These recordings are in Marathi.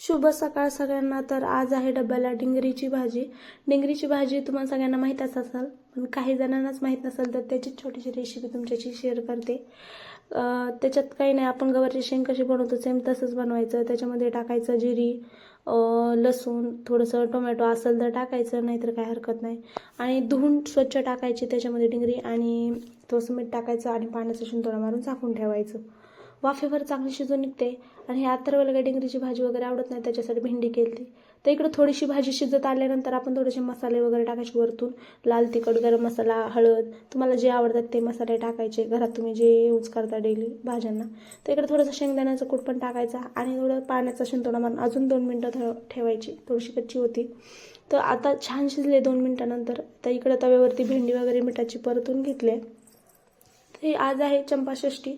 शुभ सकाळ सगळ्यांना. तर आज आहे डब्याला डिंगरीची भाजी. डिंगरीची भाजी तुम्हाला सगळ्यांना माहीतच असेल पण काही जणांनाच माहीत नसेल तर त्याची छोटीशी रेसिपी तुमच्याशी शेअर करते. त्याच्यात काही नाही आपण गवारची शेंग कशी बनवतो सेम तसंच बनवायचं. त्याच्यामध्ये टाकायचं जिरी लसूण थोडंसं टोमॅटो असेल तर टाकायचं नाहीतर काय हरकत नाही. आणि धुवून स्वच्छ टाकायची त्याच्यामध्ये डिंगरी आणि थोडंसं मीठ टाकायचं आणि पाण्याचा शिंतोडा मारून झाकून ठेवायचं. वाफेवर चांगली शिजून निघते आणि हे अथर्वला काही डिंगरीची भाजी वगैरे आवडत नाही त्याच्यासाठी भेंडी केली तर इकडं थोडीशी भाजी शिजत आल्यानंतर आपण थोडेसे मसाले वगैरे टाकायचे वरतून. लाल तिखट गरम मसाला हळद तुम्हाला जे आवडतात ते मसाले टाकायचे. घरात तुम्ही जे यूज करता डेली भाज्यांना. तर इकडे थोडंसं शेंगदाण्याचं कूट पण टाकायचा आणि थोडं पाण्याचा शिंतोडा मारून अजून दोन मिनटं ठेव ठेवायची. थोडीशी कच्ची होती. तर आता छान शिजले दोन मिनटानंतर. तर इकडं तव्यावरती भेंडी वगैरे मिठाची परतून घेतली हे आज आहे चंपाषष्ठी.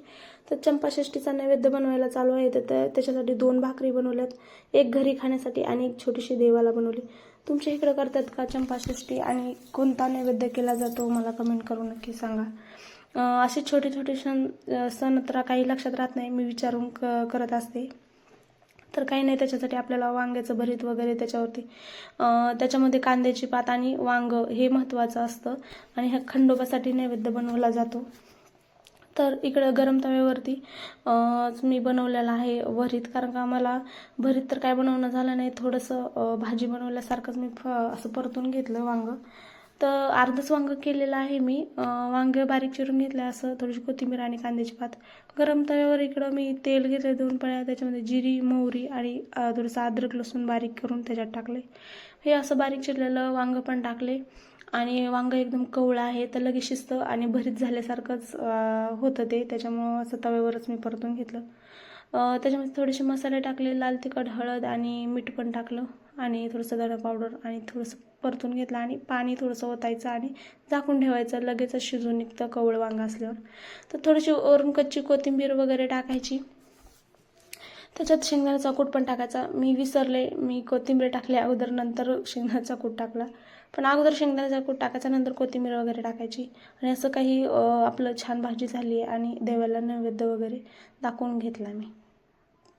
तर चंपाषष्ठीचा नैवेद्य बनवायला चालू आहे. तर त्याच्यासाठी दोन भाकरी बनवल्यात. एक घरी खाण्यासाठी आणि एक छोटीशी देवाला बनवली. तुमच्या इकडं करतात का चंपाषष्ठी आणि कोणता नैवेद्य केला जातो मला कमेंट करून नक्की सांगा. असे छोटे छोटे सण सण तर काही लक्षात राहत नाही. मी विचारून क करत असते. तर काही नाही त्याच्यासाठी आपल्याला वांग्याचं भरीत वगैरे त्याच्यावरती त्याच्यामध्ये कांद्याची पात आणि वांग हे महत्त्वाचं असतं. आणि ह्या खंडोबासाठी नैवेद्य बनवला जातो. तर इकडं गरम तव्यावरती मी बनवलेला आहे भरीत. कारण का मला भरीत तर काय बनवणं झालं नाही. थोडंसं भाजी बनवल्यासारखंच मी फ असं परतून घेतलं वांगं. तर अर्धच वांग केलेलं आहे मी. वांगं बारीक चिरून घेतलं असं थोडीशी कोथिंबीर आणि कांद्याची पात. गरम तव्यावर इकडं मी तेल घेतलं दोन पळ्या त्याच्यामध्ये जिरी मोहरी आणि थोडंसं अद्रक लसूण बारीक करून त्याच्यात टाकले हे असं बारीक चिरलेलं वांगं पण टाकले आणि वांग एकदम कवळं आहे तर लगेच शिजतं आणि भरीत झाल्यासारखंच होतं ते. त्याच्यामुळं असं तव्यावरच मी परतून घेतलं. त्याच्यामध्ये थोडेसे मसाले टाकले लाल तिखट हळद आणि मीठ पण टाकलं आणि थोडंसं धणा पावडर आणि थोडंसं परतून घेतलं आणि पाणी थोडंसं ओतायचं आणि झाकून ठेवायचं. लगेचच शिजून निघतं कवळं वांग असल्यावर. तर थोडीशी वरून कच्ची कोथिंबीर वगैरे टाकायची. त्याच्यात शेंगदाण्याचा कूट पण टाकायचा. मी विसरले मी कोथिंबीर टाकली अगोदर नंतर शेंगदाण्याचा कूट टाकला. पण अगोदर शेंगदाण्याचा कूट टाकायचा नंतर कोथिंबीर वगैरे टाकायची. आणि असं काही आपलं छान भाजी झाली आणि देवाला नैवेद्य वगैरे दाखवून घेतला मी.